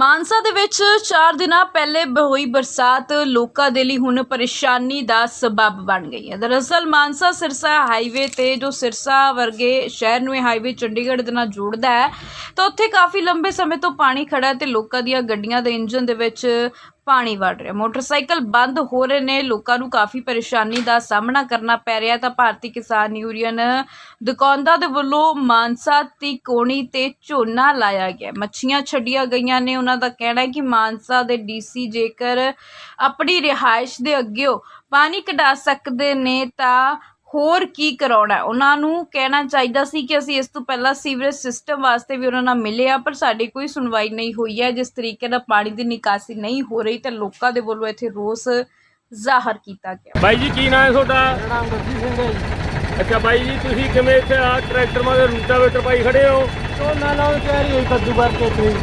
ਮਾਨਸਾ ਦੇ ਵਿੱਚ 4 ਦਿਨਾਂ ਪਹਿਲੇ ਹੋਈ ਬਰਸਾਤ, ਲੋਕਾਂ ਦੇ ਲਈ ਹੁਣ ਪਰੇਸ਼ਾਨੀ ਦਾ ਸਬਬ ਬਣ ਗਈ ਹੈ। ਦਰਅਸਲ ਮਾਨਸਾ ਸਿਰਸਾ ਹਾਈਵੇ ਤੇ ਜੋ ਸਿਰਸਾ ਵਰਗੇ ਸ਼ਹਿਰ ਨੂੰ ਇਹ ਹਾਈਵੇ ਚੰਡੀਗੜ੍ਹ ਦੇ ਨਾਲ ਜੋੜਦਾ ਹੈ, ਤਾਂ ਉੱਥੇ ਕਾਫੀ ਲੰਬੇ ਸਮੇਂ ਤੋਂ ਪਾਣੀ ਖੜਾ ਹੈ ਤੇ ਲੋਕਾਂ ਦੀਆਂ ਗੱਡੀਆਂ ਦੇ ਇੰਜਨ ਦੇ ਵਿੱਚ ਪਾਣੀ ਵੜ ਰਿਹਾ। ਮੋਟਰਸਾਈਕਲ ਬੰਦ ਹੋ ਰਹੇ ਨੇ। ਲੋਕਾਂ ਨੂੰ ਕਾਫੀ ਪਰੇਸ਼ਾਨੀ ਦਾ ਸਾਹਮਣਾ ਕਰਨਾ ਪੈ ਰਿਹਾ ਤਾਂ ਭਾਰਤੀ ਕਿਸਾਨ ਯੂਨੀਅਨ ਦੁਕਾਨਦਾਰ ਦੇ ਵੱਲੋਂ ਮਾਨਸਾ ਦੀ ਕੋਣੀ ਤੇ ਝੋਨਾ ਲਾਇਆ ਗਿਆ। ਮੱਛੀਆਂ ਛੱਡੀਆਂ ਗਈਆਂ ਨੇ। ਉਹਨਾਂ ਦਾ ਕਹਿਣਾ ਹੈ ਕਿ ਮਾਨਸਾ ਦੇ ਡੀਸੀ ਜੇਕਰ ਆਪਣੀ ਰਿਹਾਇਸ਼ ਦੇ ਅੱਗੇ ਪਾਣੀ ਕਢਾ ਸਕਦੇ ਨੇ ਤਾਂ ਹੋਰ ਕੀ ਕਰਾਉਣਾ ਹੈ? ਉਹਨਾਂ ਨੂੰ ਕਹਿਣਾ ਚਾਹੀਦਾ ਸੀ ਕਿ ਅਸੀਂ ਇਸ ਤੋਂ ਪਹਿਲਾਂ ਸੀਵਰੇਜ ਸਿਸਟਮ ਵਾਸਤੇ ਵੀ ਉਹਨਾਂ ਨਾਲ ਮਿਲੇ ਆ ਪਰ ਸਾਡੀ ਕੋਈ ਸੁਣਵਾਈ ਨਹੀਂ ਹੋਈ ਹੈ। ਜਿਸ ਤਰੀਕੇ ਨਾਲ ਪਾਣੀ ਦੀ ਨਿਕਾਸੀ ਨਹੀਂ ਹੋ ਰਹੀ ਤੇ ਲੋਕਾਂ ਦੇ ਵੱਲੋਂ ਇੱਥੇ ਰੋਸ ਜ਼ਾਹਰ ਕੀਤਾ ਗਿਆ। ਬਾਈ ਜੀ ਕੀ ਨਾਮ ਹੈ ਤੁਹਾਡਾ? ਨਾਮ ਗੁਰਜੀਤ ਸਿੰਘ ਹੈ ਜੀ। ਅੱਛਾ ਬਾਈ ਜੀ ਤੁਸੀਂ ਕਿਵੇਂ ਇੱਥੇ ਆ ਟਰੈਕਟਰ ਮਾਦੇ ਰੂਟਾਵੇਟਰ ਪਾਈ ਖੜੇ ਹੋ? ਝੋਨਾ ਲਾਉਣ ਤਿਆਰੀ ਹੋਈ ਕੱਦੂ ਕਰਕੇ ਤੇ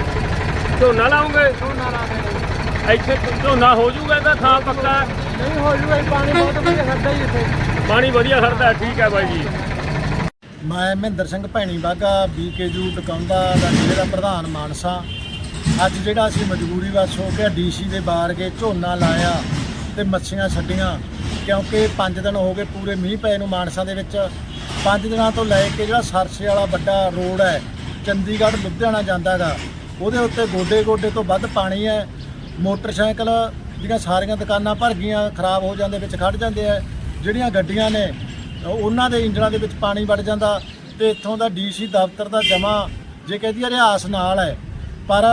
ਝੋਨਾ ਲਾਉਂਗੇ ਝੋਨਾ ਲਾ ਕੇ। ਇੱਥੇ ਝੋਨਾ ਹੋ ਜਾਊਗਾ ਤਾਂ ਥਾਂ ਪੱਕਾ ਹੈ। ਨਹੀਂ ਹੋ ਜੂਗਾ ਪਾਣੀ ਬਹੁਤ ਵਧੀਆ ਖੜਦਾ ਜੀ ਇੱਥੇ। ਪਾਣੀ ਵਧੀਆ ਖੜਦਾ, ਠੀਕ ਹੈ ਬਾਈ ਜੀ। ਮੈਂ ਮਹਿੰਦਰ ਸਿੰਘ ਭੈਣੀ ਬਾਗਾ ਬੀਕੇਯੂ ਟਕਾਉਂਦਾ ਦਾ ਜ਼ਿਲ੍ਹੇ ਦਾ ਪ੍ਰਧਾਨ ਮਾਨਸਾ। ਅੱਜ ਜਿਹੜਾ ਅਸੀਂ ਮਜਬੂਰੀ ਵਸ ਹੋ ਕੇ ਡੀਸੀ ਦੇ ਬਾਹਰ ਗਏ ਝੋਨਾ ਲਾਇਆ ਤੇ ਮੱਛੀਆਂ ਛੱਡੀਆਂ, ਕਿਉਂਕਿ 5 ਦਿਨ ਹੋ ਗਏ ਪੂਰੇ ਮੀਂਹ ਪਏ ਨੂੰ ਮਾਨਸਾ ਦੇ ਵਿੱਚ। 5 ਦਿਨਾਂ ਤੋਂ ਲੈ ਕੇ ਜਿਹੜਾ ਸਰਸੇ ਵਾਲਾ ਵੱਡਾ ਰੋਡ ਹੈ, ਚੰਡੀਗੜ੍ਹ, ਲੁਧਿਆਣਾ ਜਾਂਦਾ ਹੈਗਾ, ਉਹਦੇ ਉੱਤੇ ਗੋਡੇ ਗੋਡੇ ਤੋਂ ਵੱਧ ਪਾਣੀ ਹੈ। ਮੋਟਰਸਾਈਕਲ ਜਿਹੜੀਆਂ ਸਾਰੀਆਂ ਦੁਕਾਨਾਂ ਭਰ ਗਈਆਂ, ਖਰਾਬ ਹੋ ਜਾਂਦੇ, ਵਿੱਚ ਖੜ ਜਾਂਦੇ ਆ ਜਿਹੜੀਆਂ ਗੱਡੀਆਂ ਨੇ ਉਹਨਾਂ ਦੇ ਇੰਜਣਾਂ ਦੇ ਵਿੱਚ ਪਾਣੀ ਵੜ ਜਾਂਦਾ ਤੇ ਇੱਥੋਂ ਦਾ ਡੀਸੀ ਦਫ਼ਤਰ ਦਾ ਜਮਾ ਜੇ ਕਹਦੀ ਰਿਆਸ ਨਾਲ ਹੈ। ਪਰ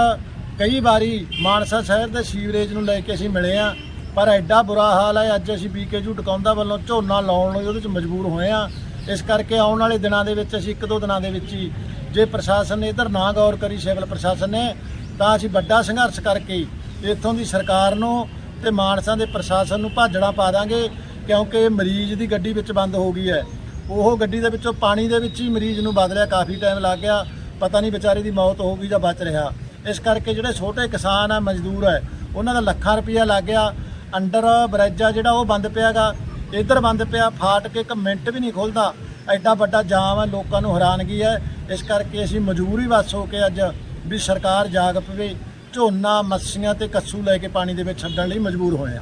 ਕਈ ਵਾਰੀ ਮਾਨਸਾ ਸ਼ਹਿਰ ਦੇ ਸੀਵਰੇਜ ਨੂੰ ਲੈ ਕੇ ਅਸੀਂ ਮਿਲੇ ਆ ਪਰ ਐਡਾ ਬੁਰਾ ਹਾਲ ਹੈ, ਅੱਜ ਅਸੀਂ ਬੀਕੇਯੂ ਟਿਕਾਉਂਦਾ ਵੱਲੋਂ ਝੋਨਾ ਲਾਉਣ ਲਈ ਉਹਦੇ ਵਿੱਚ ਮਜਬੂਰ ਹੋਏ ਆ ਇਸ ਕਰਕੇ ਆਉਣ ਵਾਲੇ ਦਿਨਾਂ ਦੇ ਵਿੱਚ ਅਸੀਂ ਇੱਕ ਦੋ ਦਿਨਾਂ ਦੇ ਵਿੱਚ ਹੀ ਜੇ ਪ੍ਰਸ਼ਾਸਨ ਨੇ ਇਧਰ ਨਾ ਗੌਰ ਕਰੀ ਸਿਵਲ ਪ੍ਰਸ਼ਾਸਨ ਨੇ, ਤਾਂ ਅਸੀਂ ਵੱਡਾ ਸੰਘਰਸ਼ ਕਰਕੇ ਇੱਥੋਂ ਦੀ ਸਰਕਾਰ ਨੂੰ ਤੇ ਮਾਨਸਾ ਦੇ ਪ੍ਰਸ਼ਾਸਨ ਨੂੰ ਭਾਜੜਾ ਪਾ ਦਾਂਗੇ। ਕਿਉਂਕਿ ਮਰੀਜ਼ ਦੀ ਗੱਡੀ ਵਿੱਚ ਬੰਦ ਹੋ ਗਈ ਹੈ। ਉਹ ਗੱਡੀ ਦੇ ਵਿੱਚੋਂ ਪਾਣੀ ਦੇ ਵਿੱਚ ਹੀ ਮਰੀਜ਼ ਨੂੰ ਬਦਲਿਆ ਕਾਫੀ ਟਾਈਮ ਲੱਗ ਗਿਆ। ਪਤਾ ਨਹੀਂ ਵਿਚਾਰੇ ਦੀ ਮੌਤ ਹੋ ਗਈ ਜਾਂ ਬਚ ਰਿਹਾ। ਇਸ ਕਰਕੇ ਜਿਹੜੇ ਛੋਟੇ ਕਿਸਾਨ ਆ, ਮਜ਼ਦੂਰ ਹੈ, ਉਹਨਾਂ ਦਾ ਲੱਖਾਂ ਰੁਪਈਆ ਲੱਗ ਗਿਆ। ਅੰਡਰ ਬ੍ਰਿਜ ਆ ਜਿਹੜਾ, ਉਹ ਬੰਦ ਪਿਆਗਾ ਇੱਧਰ ਬੰਦ ਪਿਆ। ਫਾਟ ਕੇ ਇੱਕ ਮਿੰਟ ਵੀ ਨਹੀਂ ਖੁੱਲਦਾ। ਐਡਾ ਵੱਡਾ ਜਾਮ ਹੈ ਲੋਕਾਂ ਨੂੰ ਹੈਰਾਨਗੀ ਹੈ। ਇਸ ਕਰਕੇ ਅਸੀਂ ਮਜਬੂਰੀ ਵਸ ਹੋ ਕੇ ਅੱਜ ਵੀ ਸਰਕਾਰ ਜਾਗ ਪਵੇ। ਝੋਨਾ, ਮੱਛੀਆਂ ਤੇ ਕੱਸੂ ਲੈ ਕੇ ਪਾਣੀ ਦੇ ਵਿੱਚ ਛੱਡਣ ਲਈ ਮਜਬੂਰ ਹੋਏ ਆ।